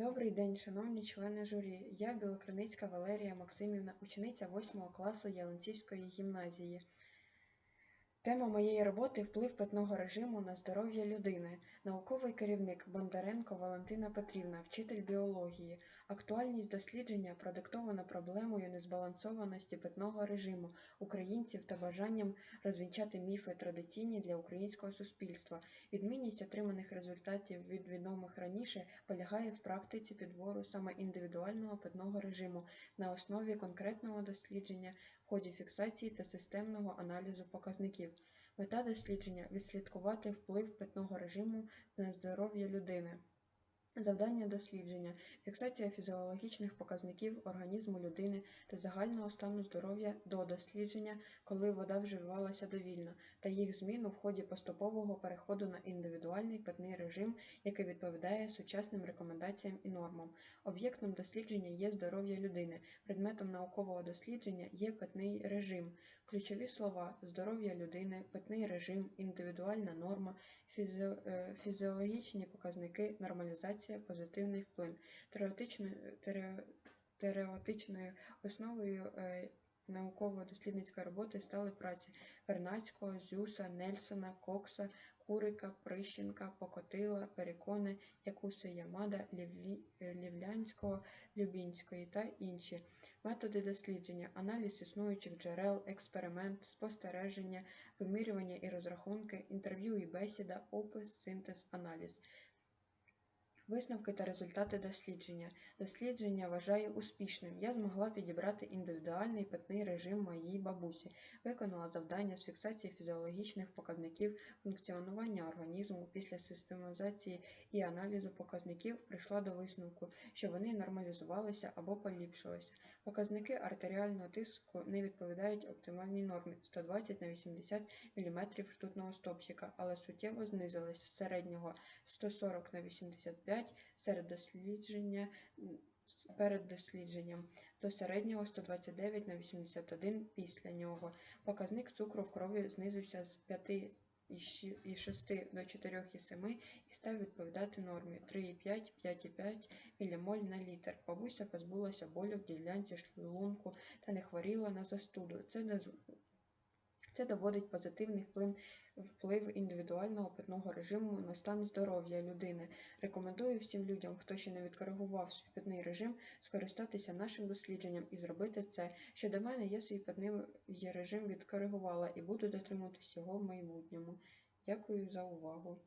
Добрий день, шановні члени журі. Я Білокриницька Валерія Максимівна, учениця 8 класу Ялинцівської гімназії. Тема моєї роботи вплив питного режиму на здоров'я людини. Науковий керівник Бондаренко Валентина Петрівна, вчитель біології. Актуальність дослідження продиктована проблемою незбалансованості питного режиму українців та бажанням розвінчати міфи традиційні для українського суспільства. Відмінність отриманих результатів від відомих раніше полягає в практиці підбору саме індивідуального питного режиму на основі конкретного дослідження ході фіксації та системного аналізу показників. Мета дослідження відслідкувати вплив питного режиму на здоров'я людини. Завдання дослідження фіксація фізіологічних показників організму людини та загального стану здоров'я до дослідження, коли вода вживалася довільно, та їх зміну в ході поступового переходу на індивідуальний питний режим, який відповідає сучасним рекомендаціям і нормам. Об'єктом дослідження є здоров'я людини, предметом наукового дослідження є питний режим. Ключові слова здоров'я людини, питний режим, індивідуальна норма, е, фізіологічні показники, нормалізація, позитивний вплив. Теоретичною, основою е, науково-дослідницької роботи стали праці Вернадського, Зюса, Нельсона, Кокса, Курика, Прищенка, Покотила, Перекони, Якуса Ямада, Лівлі, е, Лівлянського, Любінської та інші. Методи дослідження, аналіз існуючих джерел, експеримент, спостереження, вимірювання і розрахунки, інтерв'ю і бесіда, опис, синтез, аналіз. Висновки та результати дослідження. Дослідження вважаю успішним. Я змогла підібрати індивідуальний питний режим моїй бабусі, виконала завдання з фіксації фізіологічних показників функціонування організму після систематизації і аналізу показників прийшла до висновку, що вони нормалізувалися або поліпшилися. Показники артеріального тиску не відповідають оптимальній нормі 120 на 80 мм ртутного стопчика, але суттєво знизились з середнього 140 на 85 серед дослідження перед дослідженням до середнього 129 на 81 після нього. Показник цукру в крові знизився з 5,6 до 4,7 і став відповідати нормі 3,5 5,5 мілімоль на літр. Бабуся позбулася болю в ділянці шлунку та не хворіла на застуду. Це це доводить позитивний вплив, вплив індивідуального питного режиму на стан здоров'я людини. Рекомендую всім людям, хто ще не відкоригував свій питний режим, скористатися нашим дослідженням і зробити це. Що до мене, я свій питний режим відкоригувала і буду дотримуватись його в майбутньому. Дякую за увагу.